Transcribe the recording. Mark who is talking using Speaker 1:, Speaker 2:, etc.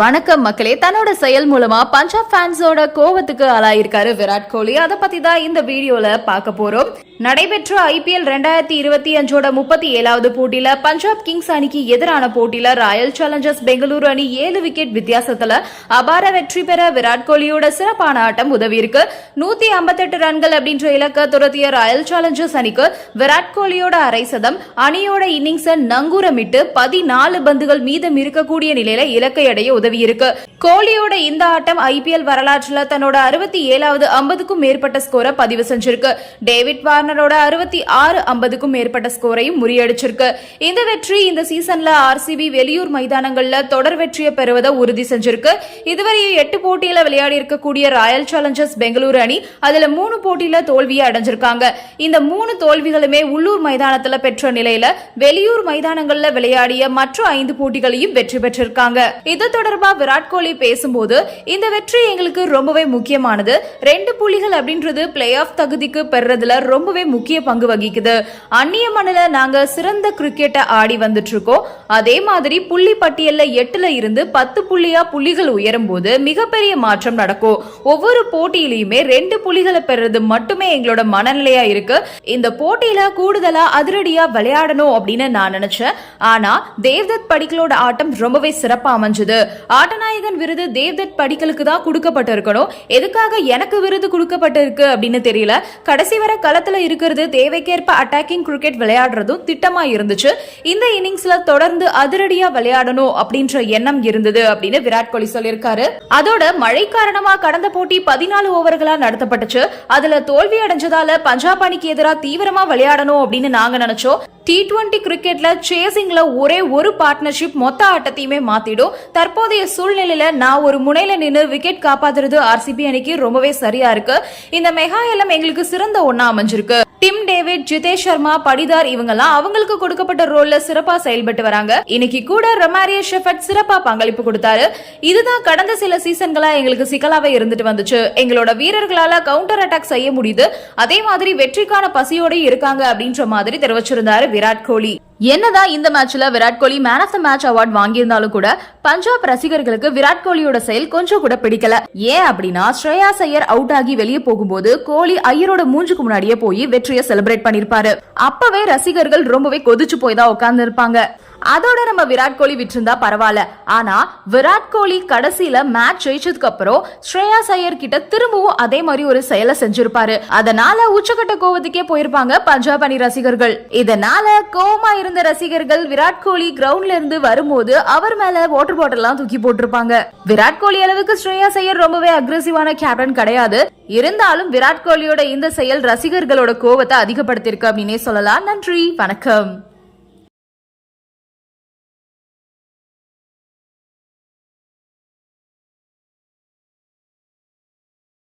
Speaker 1: வணக்கம் மக்களே தன்னோட செயல் மூலமா பஞ்சாப் ஃபேன்ஸோட கோவத்துக்கு ஆளாயிருக்காரு விராட் கோலி அதை பத்தி தான் இந்த வீடியோல பார்க்க போறோம் நடைபெற்ற ஐபிஎல் ரெண்டாயிரத்தி இருபத்தி அஞ்சோட முப்பத்தி ஏழாவது போட்டியில பஞ்சாப் கிங்ஸ் அணிக்கு எதிரான போட்டியில ராயல் சேலஞ்சர்ஸ் பெங்களூரு அணி ஏழு விக்கெட் வித்தியாசத்துல அபார வெற்றி பெற விராட் கோலியோட சிறப்பான ஆட்டம் உதவி இருக்கு நூத்தி ஐம்பத்தெட்டு ரன்கள் அப்படின்ற இலக்க துரத்திய ராயல் சேலஞ்சர்ஸ் அணிக்கு விராட் கோலியோட அரை சதம் அணியோட இன்னிங்ஸை நங்கூரமிட்டு பதினாலு பந்துகள் மீதம் இருக்கக்கூடிய நிலையில இலக்கை அடைய உதவி இருக்கு கோலியோட இந்த ஆட்டம் ஐபிஎல் வரலாற்றில் தன்னோட அறுபத்தி ஏழாவது ஐம்பதுக்கும் மேற்பட்ட ஸ்கோரை பதிவு செஞ்சிருக்கு டேவிட் வார்னர் ரன்னரோட அறுபத்தி ஆறு ஐம்பதுக்கும் மேற்பட்ட ஸ்கோரையும் முறியடிச்சிருக்கு இந்த வெற்றி இந்த சீசன்ல ஆர்சிபி வெளியூர் மைதானங்கள்ல தொடர் வெற்றியை பெறுவதை உறுதி செஞ்சிருக்கு இதுவரை எட்டு போட்டியில விளையாடி இருக்கக்கூடிய ராயல் சேலஞ்சர்ஸ் பெங்களூரு அணி அதுல மூணு போட்டியில தோல்வியை அடைஞ்சிருக்காங்க இந்த மூணு தோல்விகளுமே உள்ளூர் மைதானத்துல பெற்ற நிலையில வெளியூர் மைதானங்கள்ல விளையாடிய மற்ற ஐந்து போட்டிகளையும் வெற்றி பெற்றிருக்காங்க இது தொடர்பா விராட் கோலி பேசும்போது இந்த வெற்றி எங்களுக்கு ரொம்பவே முக்கியமானது ரெண்டு புள்ளிகள் அப்படின்றது பிளே ஆஃப் தகுதிக்கு பெறதுல ரொம்பவே ரொம்பவே முக்கிய பங்கு வகிக்குது அந்நிய மண்ணில் நாங்கள் சிறந்த கிரிக்கெட்டை ஆடி வந்துட்டு இருக்கோம் அதே மாதிரி புள்ளி பட்டியல்ல எட்டுல இருந்து பத்து புள்ளியா புள்ளிகள் உயரும் போது மிகப்பெரிய மாற்றம் நடக்கும் ஒவ்வொரு போட்டியிலையுமே ரெண்டு புள்ளிகளை பெறது மட்டுமே எங்களோட மனநிலையா இருக்கு இந்த போட்டியில கூடுதலா அதிரடியா விளையாடணும் அப்படின்னு நான் நினைச்சேன் ஆனா தேவ்தத் படிக்கலோட ஆட்டம் ரொம்பவே சிறப்பா அமைஞ்சது ஆட்டநாயகன் விருது தேவ்தத் படிக்கலுக்கு தான் கொடுக்கப்பட்டிருக்கணும் எதுக்காக எனக்கு விருது கொடுக்கப்பட்டிருக்கு அப்படின்னு தெரியல கடைசி வர களத்துல இருக்கிறது தேவைக்கேற்ப அட்டாக்கிங் கிரிக்கெட் விளையாடுறதும் திட்டமா இருந்துச்சு இந்த இன்னிங்ஸ்ல தொடர்ந்து அதிரடியா விளையாடணும் அப்படின்ற எண்ணம் இருந்தது அப்படின்னு விராட் கோலி சொல்லியிருக்காரு அதோட மழை காரணமா கடந்த போட்டி பதினாலு ஓவர்களா நடத்தப்பட்டுச்சு அதுல தோல்வி அடைஞ்சதால பஞ்சாப் அணிக்கு எதிராக தீவிரமா விளையாடணும் அப்படின்னு நாங்க நினைச்சோம் டி டுவெண்டி கிரிக்கெட்ல சேசிங்ல ஒரே ஒரு பார்ட்னர்ஷிப் மொத்த ஆட்டத்தையுமே மாத்திடும் தற்போதைய சூழ்நிலையில நான் ஒரு முனையில நின்று விக்கெட் காப்பாத்துறது ஆர்சிபி அணிக்கு ரொம்பவே சரியா இருக்கு இந்த மெகா எல்லாம் எங்களுக்கு சிறந்த ஒன்னா அமைஞ்சிருக்கு டிம் டேவிட் ஜிதேஷ் சர்மா படிதார் இவங்கெல்லாம் அவங்களுக்கு கொடுக்கப்பட்ட ரோல்ல சிறப்பா செயல்பட்டு வராங்க இன்னைக்கு கூட ரொமாரிய ஷெஃபட் சிறப்பா பங்களிப்பு கொடுத்தாரு இதுதான் கடந்த சில சீசன்களா எங்களுக்கு சிக்கலாவே இருந்துட்டு வந்துச்சு எங்களோட வீரர்களால கவுண்டர் அட்டாக் செய்ய முடியுது அதே மாதிரி வெற்றிக்கான பசியோட இருக்காங்க அப்படின்ற மாதிரி தெரிவிச்சிருந்தாரு விராட் கோலி என்னதான் இந்த மேட்ச்ல Virat Kohli man of the match award வாங்கியிருந்தாலும் கூட பஞ்சாப் ரசிகர்களுக்கு விராட் கோலியோட செயல் கொஞ்சம் கூட பிடிக்கல ஏன் அப்படின்னா ஸ்ரேயா சையர் அவுட் ஆகி வெளியே போகும்போது கோலி ஐயரோட மூஞ்சுக்கு முன்னாடியே போய் வெற்றியை செலிப்ரேட் பண்ணிருப்பாரு அப்பவே ரசிகர்கள் ரொம்பவே கொதிச்சு போய் தான் உட்கார்ந்து இருப்பாங்க அதோட நம்ம விராட் கோலி விட்டுருந்தா பரவாயில்ல ஆனா விராட் கோலி கடைசியில மேட்ச் ஜெயிச்சதுக்கு அப்புறம் ஸ்ரேயா சையர் கிட்ட திரும்பவும் அதே மாதிரி ஒரு செயலை செஞ்சிருப்பாரு அதனால உச்சக்கட்ட கோவத்துக்கே போயிருப்பாங்க பஞ்சாப் அணி ரசிகர்கள் இதனால கோமா இருந்த ரசிகர்கள் விராட் கோலி கிரவுண்ட்ல இருந்து வரும்போது அவர் மேல வாட்டர் பாட்டில் எல்லாம் தூக்கி போட்டிருப்பாங்க விராட் கோலி அளவுக்கு ஸ்ரேயா சையர் ரொம்பவே அக்ரெசிவான கேப்டன் கிடையாது இருந்தாலும் விராட் கோலியோட இந்த செயல் ரசிகர்களோட கோவத்தை அதிகப்படுத்திருக்கு அப்படின்னே சொல்லலாம் நன்றி வணக்கம்